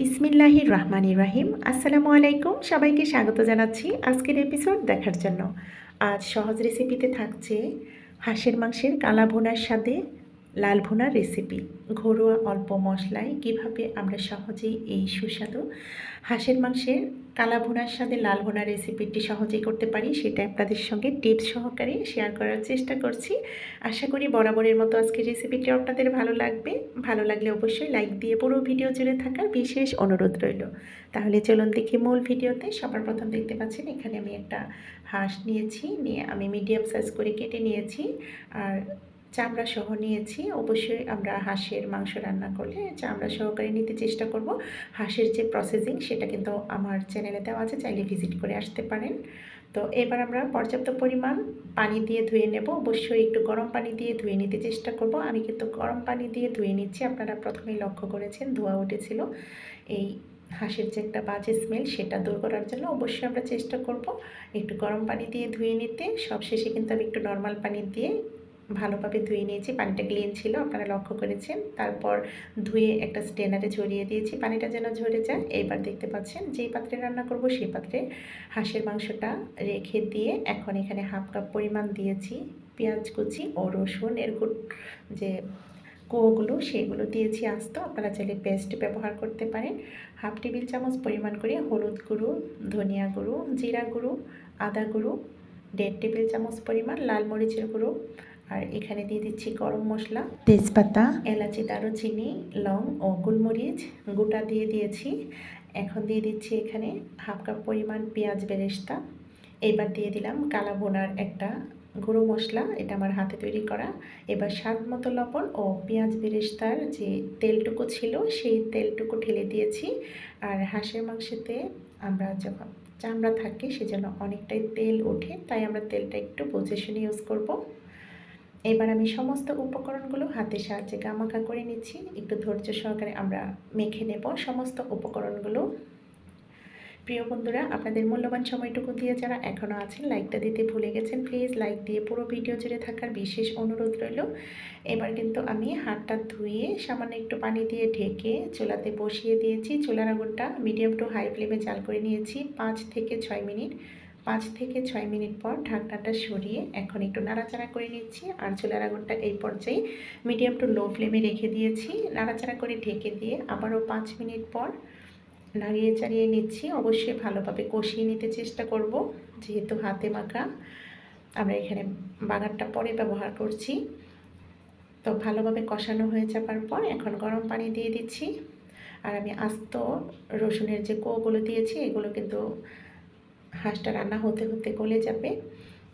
বিসমিল্লাহির রহমানির রাহিম। আসসালামু আলাইকুম। সবাইকে স্বাগত জানাচ্ছি আজকের এপিসোড দেখার জন্য। আজ সহজ রেসিপিতে থাকছে হাঁসের মাংসের কালা ভোনার স্বাদে লাল ভুনার রেসিপি ঘরোয়া অল্প মশলায় কীভাবে আমরা সহজেই এই সুস্বাদু হাঁসের মাংসের কালা ভুনার স্বাদে লাল ভুনার রেসিপিটি সহজেই করতে পারি, সেটা আপনাদের সঙ্গে টিপস সহকারে শেয়ার করার চেষ্টা করছি। আশা করি বরাবরের মতো আজকের রেসিপিটি আপনাদের ভালো লাগবে। ভালো লাগলে অবশ্যই লাইক দিয়ে পুরো ভিডিও জুড়ে থাকার বিশেষ অনুরোধ রইল। তাহলে চলুন দেখি মূল ভিডিওতে সবার প্রথম দেখতে পাচ্ছেন, এখানে আমি একটা হাঁস নিয়েছি, নিয়ে আমি মিডিয়াম সাইজ করে কেটে নিয়েছি। আর চামড়া সহ নিয়েছি। অবশ্যই আমরা হাঁসের মাংস রান্না করলে চামড়া সহকারে নিতে চেষ্টা করব। হাঁসের যে প্রসেসিং সেটা কিন্তু আমার চ্যানেলে দেওয়া আছে, চাইলে ভিজিট করে আসতে পারেন। তো এবার আমরা পর্যাপ্ত পরিমাণ পানি দিয়ে ধুয়ে নেব। অবশ্যই একটু গরম পানি দিয়ে ধুয়ে নিতে চেষ্টা করব। আমি কিন্তু গরম পানি দিয়ে ধুয়ে নিচ্ছি। আপনারা প্রথমেই লক্ষ্য করেছেন, ধোয়া উঠেছিল। এই হাঁসের যে একটা বাজে স্মেল সেটা দূর করার জন্য অবশ্যই আমরা চেষ্টা করব একটু গরম পানি দিয়ে ধুয়ে নিতে। সবশেষে কিন্তু আমি একটু নর্মাল পানি দিয়ে ভালোভাবে ধুয়ে নিয়েছি, পানিটা ক্লিন ছিল, আপনারা লক্ষ্য করেছেন। তারপর ধুয়ে একটা স্টেনারে ঝরিয়ে দিয়েছি, পানিটা যেন ঝরে যায়। এইবার দেখতে পাচ্ছেন, যেই পাত্রে রান্না করব সেই পাত্রে হাঁসের মাংসটা রেখে দিয়ে এখন এখানে হাফ কাপ পরিমাণ দিয়েছি পেঁয়াজ কুচি ও রসুন, এর যে কোগুলো সেগুলো দিয়েছি আস্ত। আপনারা চাইলে পেস্ট ব্যবহার করতে পারেন। হাফ টেবিল চামচ পরিমাণ করে হলুদ গুঁড়ো, ধনিয়া গুঁড়ো, জিরা গুঁড়ো, আদা গুঁড়ো, দেড় টেবিল চামচ পরিমাণ লাল মরিচের গুঁড়ো আর এখানে দিয়ে দিচ্ছি গরম মশলা তেজপাতা এলাচি দারুচিনি লং ও গোলমরিচ। গোটা দিয়ে দিয়েছি। এখন দিয়ে দিচ্ছি এখানে হাফ কাপ পরিমাণ পেঁয়াজ বেরেস্তা। এবার দিয়ে দিলাম কালা বোনার একটা গুঁড়ো মশলা এটা আমার হাতে তৈরি করা। এবার স্বাদ মতো লবণ ও পেঁয়াজ বেরেস্তার যে তেলটুকু ছিল সেই তেলটুকু ঢেলে দিয়েছি। আর হাঁসের মাংসেতে আমরা যখন চামড়া থাকে সেজন্য অনেকটাই তেল ওঠে তাই আমরা তেলটা একটু বুঝে শুনে ইউজ করব। এবার আমি সমস্ত উপকরণগুলো হাতের সাহায্যে গামাখা করে নিচ্ছি। একটু ধৈর্য সহকারে আমরা মেখে নেব সমস্ত উপকরণগুলো। প্রিয় বন্ধুরা, আপনাদের মূল্যবান সময়টুকু দিয়ে যারা এখনও আছেন, লাইকটা দিতে ভুলে গেছেন, প্লিজ লাইক দিয়ে পুরো ভিডিও জুড়ে থাকার বিশেষ অনুরোধ রইল। এবার কিন্তু আমি হাতটা ধুয়ে সামান্য একটু পানি দিয়ে ঢেকে চুলাতে বসিয়ে দিয়েছি। চুলার আগুনটা মিডিয়াম টু হাই ফ্লেমে জাল করে নিয়েছি, পাঁচ থেকে ছয় মিনিট। পাঁচ থেকে ছয় মিনিট পর ঢাকনাটা সরিয়ে এখন একটু নাড়াচাড়া করে নিচ্ছি। আর চুলার আগুনটা এই পর্যায়ে মিডিয়াম টু লো ফ্লেমে রেখে দিয়েছি। নাড়াচাড়া করে ঢেকে দিয়ে আবারও পাঁচ মিনিট পর নাড়িয়ে চাড়িয়ে নিচ্ছি। অবশ্যই ভালোভাবে কষিয়ে নিতে চেষ্টা করব, যেহেতু হাতে মাখা। আমরা এখানে বাগানটা পরে ব্যবহার করছি। তো ভালোভাবে কষানো হয়ে যাবার পর এখন গরম পানি দিয়ে দিচ্ছি। আর আমি আস্ত রসুনের যে কোগুলো দিয়েছি, এগুলো কিন্তু হাঁসটা রান্না হতে হতে গলে যাবে।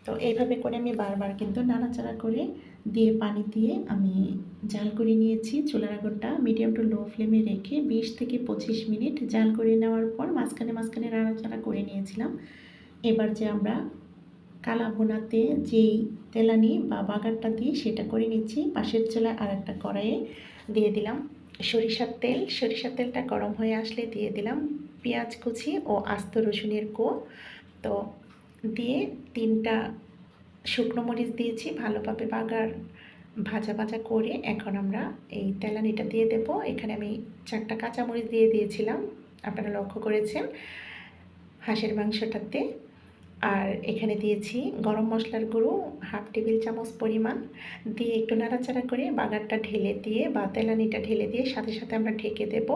তো এইভাবে করে আমি বারবার কিন্তু নাড়াচাড়া করে দিয়ে পানি দিয়ে আমি জাল করে নিয়েছি। চুলার আগুনটা মিডিয়াম টু লো ফ্লেমে রেখে বিশ থেকে পঁচিশ মিনিট জাল করে নেওয়ার পর মাঝখানে মাঝখানে নাড়াচাড়া করে নিয়েছিলাম। এবার যে আমরা কালা ভোনাতে যেই তেলানি বা বাগারটা দিই সেটা করে নিচ্ছি, পাশের চুলায় আর একটা কড়াইয়ে দিয়ে দিলাম। সরিষার তেল, সরিষার তেলটা গরম হয়ে আসলে দিয়ে দিলাম। পেঁয়াজ কুচি ও আস্ত রসুনের কো তো দিয়ে তিনটা শুকনো মরিচ দিয়েছি, ভালোভাবে বাগার ভাজা ভাজা করে এখন আমরা এই তেলানিটা দিয়ে দেব। এখানে আমি চারটা কাঁচামরিচ দিয়ে দিয়েছিলাম, আপনারা লক্ষ্য করেছেন হাঁসের মাংসটাতে। আর এখানে দিয়েছি গরম মশলার গুঁড়ো, হাফ টেবিল চামচ পরিমাণ। দিয়ে একটু নাড়াচাড়া করে বাগারটা ঢেলে দিয়ে বা তেলানিটা ঢেলে দিয়ে সাথে সাথে আমরা ঢেকে দেব।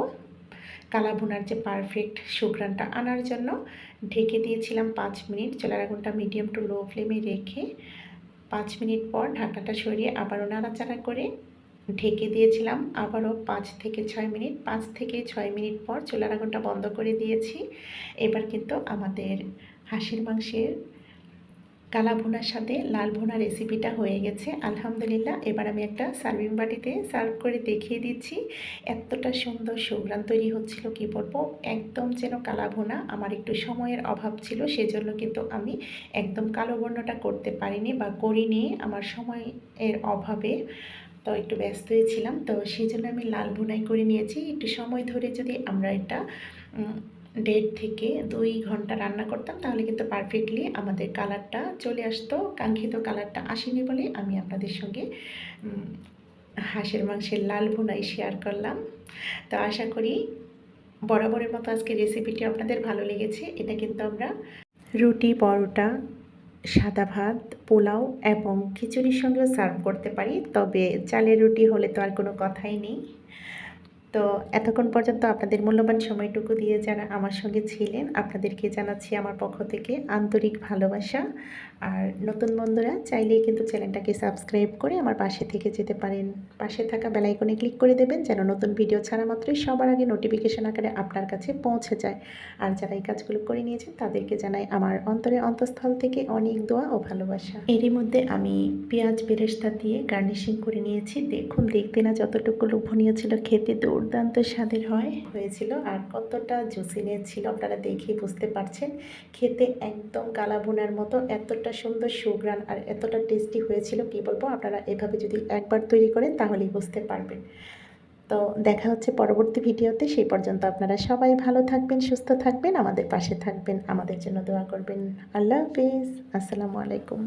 কালা ভুনার যে পারফেক্ট সুগ্রানটা আনার জন্য ঢেকে দিয়েছিলাম পাঁচ মিনিট। চলার আগুনটা মিডিয়াম টু লো ফ্লেমে রেখে পাঁচ মিনিট পর ঢাকাটা সরিয়ে আবারও নাড়াচাড়া করে ঢেকে দিয়েছিলাম। আবারও পাঁচ থেকে ছয় মিনিট, পাঁচ থেকে ছয় মিনিট পর চুলার আগুনটা বন্ধ করে দিয়েছি। এবার কিন্তু আমাদের হাঁসের মাংসের কালা ভুনার সাথে লাল ভুনা রেসিপিটা হয়ে গেছে। আলহামদুলিল্লাহ, এবার আমি একটা সার্ভিং বাটিতে সার্ভ করে দেখিয়ে দিচ্ছি এতটা সুন্দর সুগ্রান তৈরি হচ্ছিল কি বলব? একদম যেন কালা ভুনা, আমার একটু সময়ের অভাব ছিল, সেজন্য কিন্তু আমি একদম কালো বর্ণটা করতে পারিনি বা করিনি আমার সময়ের অভাবে। তো একটু ব্যস্তই ছিলাম, তো সেই জন্য আমি লাল ভুনাই করে নিয়েছি। একটু সময় ধরে যদি আমরা এটা দেড় থেকে দুই ঘণ্টা রান্না করতাম, তাহলে কিন্তু পারফেক্টলি আমাদের কালারটা চলে আসতো, কাঙ্ক্ষিত কালারটা আসেনি বলে আমি আপনাদের সঙ্গে হাঁসের মাংসের লাল ভুনাই শেয়ার করলাম। তো আশা করি বরাবরের মতো আজকে রেসিপিটি আপনাদের ভালো লেগেছে। এটা কিন্তু আমরা রুটি, পরোটা, সাদা ভাত, পোলাও এবং খিচুড়ির সঙ্গেও সার্ভ করতে পারি। তবে চালের রুটি হলে তো আর কোনো কথাই নেই। তো এতক্ষণ পর্যন্ত আপনাদের মূল্যবান সময়টুকু দিয়ে যারা আমার সঙ্গে ছিলেন, আপনাদেরকে জানাচ্ছি আমার পক্ষ থেকে আন্তরিক ভালোবাসা। আর নতুন বন্ধুরা, চাইলেই কিন্তু চ্যানেলটাকে সাবস্ক্রাইব করে আমার পাশে থেকে যেতে পারেন। পাশে থাকা বেলাইকনে ক্লিক করে দেবেন যেন নতুন ভিডিও ছাড়া মাত্রই সবার আগে নোটিফিকেশন আকারে আপনার কাছে পৌঁছে যায়। আর যারা এই কাজগুলো করে নিয়েছেন, তাদেরকে জানাই আমার অন্তরে অন্তঃস্থল থেকে অনেক দোয়া ও ভালোবাসা। এরই মধ্যে আমি পেঁয়াজ বেরেস্তা দিয়ে গার্নিশিং করে নিয়েছি। দেখুন, দেখতে না যতটুকু লোভনীয় ছিল খেতে দুর্দান্ত স্বাদের হয়, হয়েছিল। আর কতটা জুসিনেস ছিল আপনারা দেখেই বুঝতে পারছেন। খেতে একদম কালা বোনার মতো, এতটা সুন্দর সুগ্রান আর এতটা টেস্টি হয়েছিল, কি বলব? আপনারা এভাবে যদি একবার তৈরি করেন, তাহলেই বুঝতে পারবেন। তো দেখা হচ্ছে পরবর্তী ভিডিওতে। সেই পর্যন্ত আপনারা সবাই ভালো থাকবেন, সুস্থ থাকবেন, আমাদের পাশে থাকবেন, আমাদের জন্য দোয়া করবেন। আল্লাহ হাফিজ। আসসালামু আলাইকুম।